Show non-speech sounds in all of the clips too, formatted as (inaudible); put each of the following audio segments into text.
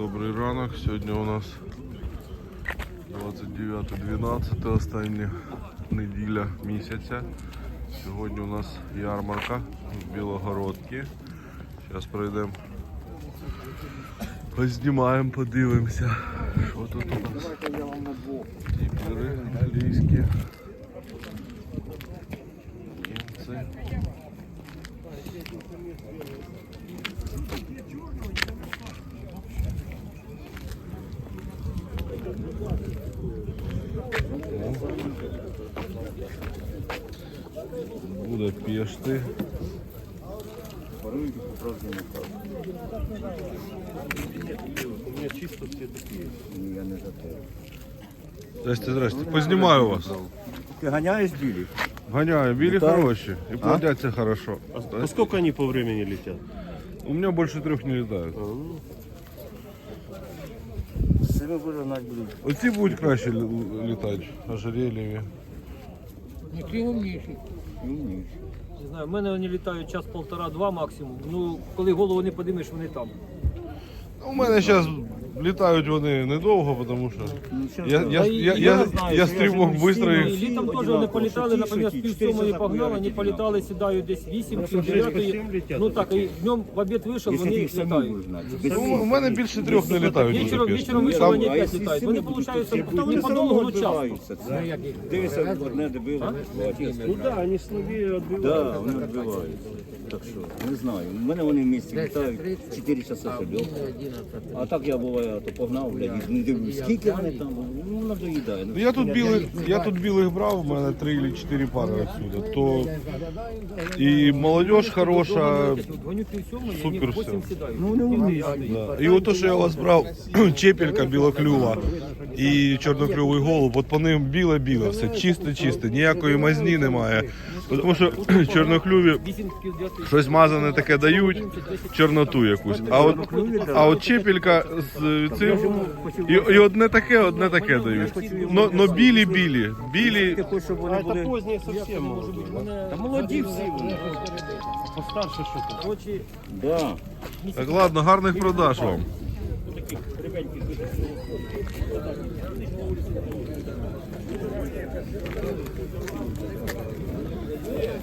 добрий ранок. Сьогодні у нас 29.12, остання неділя місяця. Сьогодні у нас ярмарка в Білогородці. Зараз пройдемо. Познімаємо, подивимося. Що тут у нас? Тіпери англійські. Німці. Буде пешти. Здрасте, здрасте. Познімаю вас. Ти ганяєш білі? Гоняю. Били Летают. хорошие. И плодятся хорошо. А сколько они по времени летят? У меня больше трех не летают. З Цими буде будуть. Оці будуть краще лі- літати, ожерельями. Не знаю, в мене вони літають час полтора-два максимум. Ну, коли голову не подимеш, вони там. У мене зараз літають вони недовго, тому що я, я, я, я, я стрімок швидко їх. літом теж вони політали, наприклад, з пів сьомої погнали, вони політали, сідають десь 8 що, пів дев'ятої. Ну так, і днем в обід вийшов, вони їх літають. Ну, у мене більше трьох не літають. Вечором, вийшов, вони якщо літають. Вони не вони подовго, але часто. Дивися, одне добило. Ну. Так, вони відбиваються. Так що, не знаю. У мене вони в місті літають 4 часа собі. А так я буваю, то погнав, блядь, і не дивлюсь. Скільки вони там, ну надоїдає. Ну, Я тут білих, я тут білих брав, у мене три чи чотири пари отсюда. То і молодь хороша. Супер все. Ну, не вміють. Да. І от то, що я у вас брав, (clears throat) чепелька білоклюва і чорноклювий голуб, от по ним біле-біле, все чисте-чисте, ніякої мазні немає. Тому що чорноклюві 8 пів дев'ятої. щось мазане таке дають, чорноту якусь. А от, а от чепелька з цим і, і одне таке, одне таке дають. Но, но білі. Хочеш, щоб А поздние совсем могут быть. Та молоді всі вони. Постарше. Коротше, Да. Так ладно, гарних продаж вам.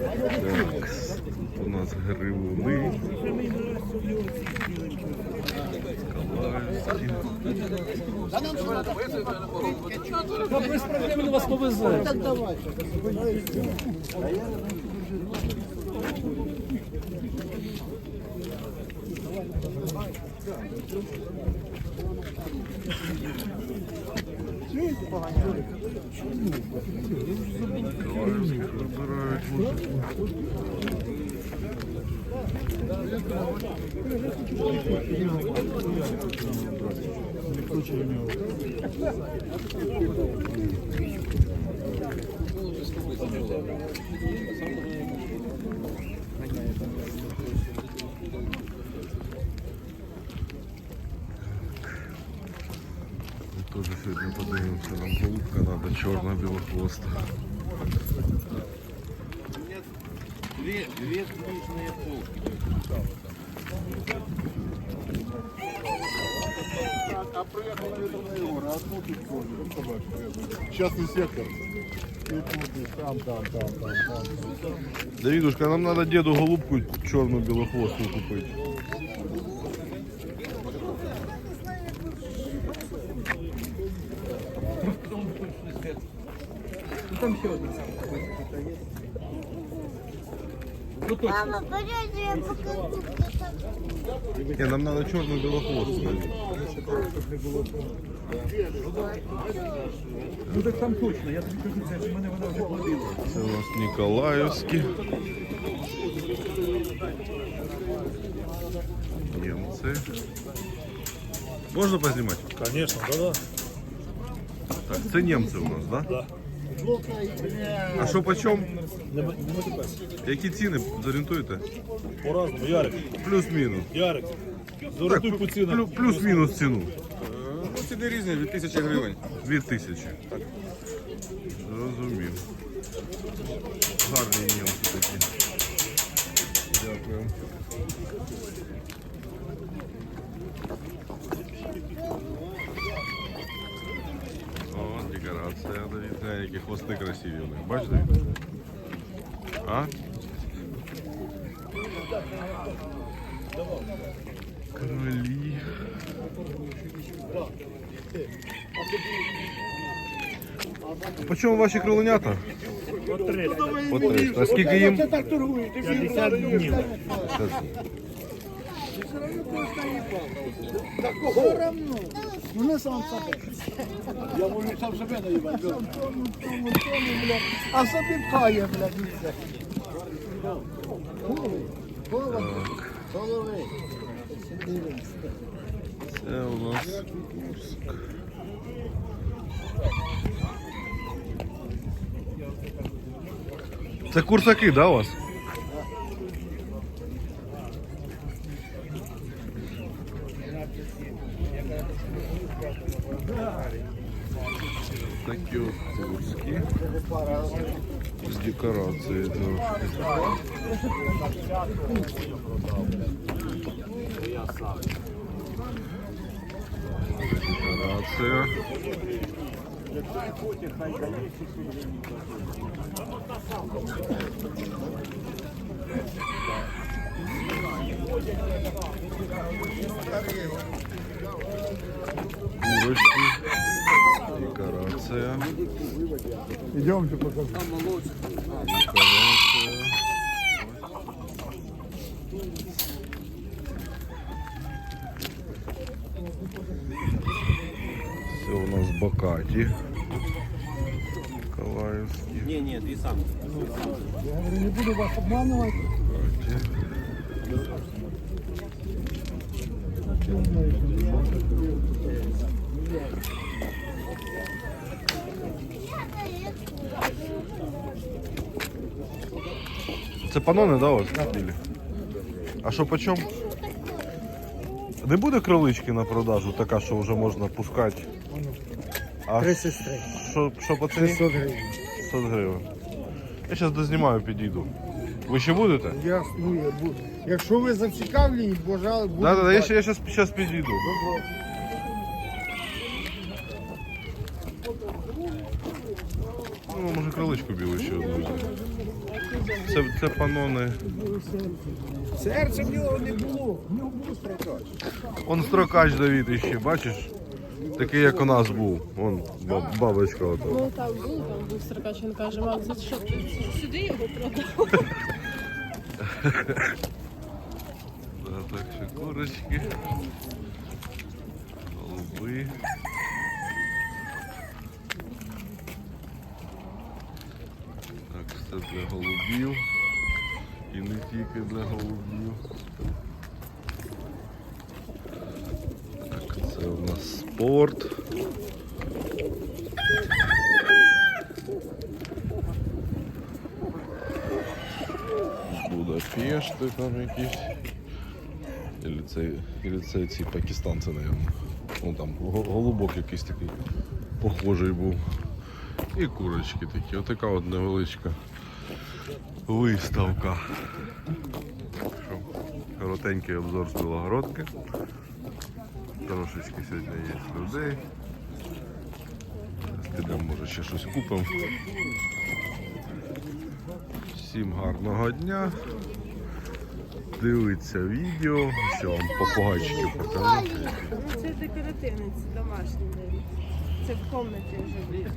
Так, у нас гривуни. Миколаївських вибирають. Тоже сегодня подивимося, нам голубка надо, чорна білохвоста две, две книжные полки. А приехал Ветрный Егор, а одну тут. Частный сектор. Там, там. Давидушка, нам надо деду голубку черную белохвостую купить. Ну, там еще одна самая. Мама, подожди, я покажу. Ні, нам треба чорну білохвосту. Ну так там точно, я тобі кажу, це ж мене вона вже плодила. Це у нас Ніколаївські. Німці. Можна познімати? Конечно, да-да. Так, це німці у нас, так? Да? А що по чому? Які ціни зорієнтуєте? По-разному. Ярик, Плюс-мінус. Ярик. Зоротуй по цінам. плю- плюс-мінус ціну. Ну, Ціни різні, від тисячі гривень. Дві тисячі. Зрозумів. Гарні німці такі. Дякую. Це Давід, глянь, які хвости красиві у них. Бачиш, Давід? А? Кролі. По чому ваші кроленята? По 300. По 300. А скільки їм? так торгуєш, ти 50 днів. Так кого? Ну не сам себе. Я можу сам себе наїбати. Блядь. А собі пхає, блядь. Голови. Голови. Голови. Це у нас Курск. Це курсаки, да, у вас? Такі от курські. З декорацією трошки. Декорація. Курочки. Декорація. Йдемте покажу. Декорація. Це у нас бакаті. Миколаївські. Ні, ні, дві самі. Я говорю, не буду вас обманувати. Бакаті. Це панони, да, вас? Білі? А що по чому? Не буде кролички на продажу, така, що вже можна пускати. А 33. що, що по ціні? 600 гривень. 100 гривень. Я зараз дознімаю, підійду. Ви ще будете? Я, ну, я буду. Якщо ви зацікавлені, бажали, буду. Да, да, да, я ще, я щас, щас підійду. Добро. Ну, може криличку білу ще одну взяти. Це, це панони. Серця в нього не було. В нього було стракач. Он строкач Давід іще, бачиш? Такий, як у нас був. Вон баб- бабочка ото. Ну так був, там був Строкач, він каже, мам, за що ти сюди його продав? (laughs) Да, так що курочки. Голуби. Так, все для голубів. І не тільки для голубів. Так, це у нас спорт. Будапешти там якісь. Или це, или це ці пакистанці, наверное. Ну там голубок якийсь такий похожий був. І курочки такі. Отака от невеличка виставка. Коротенький обзор з Білогородки. Трошечки сьогодні є людей. Підемо, може ще щось купимо. Всім гарного дня. Дивиться відео. все, вам попугайчиків покажу. Це декоративний, це домашній. Це в кімнаті вже.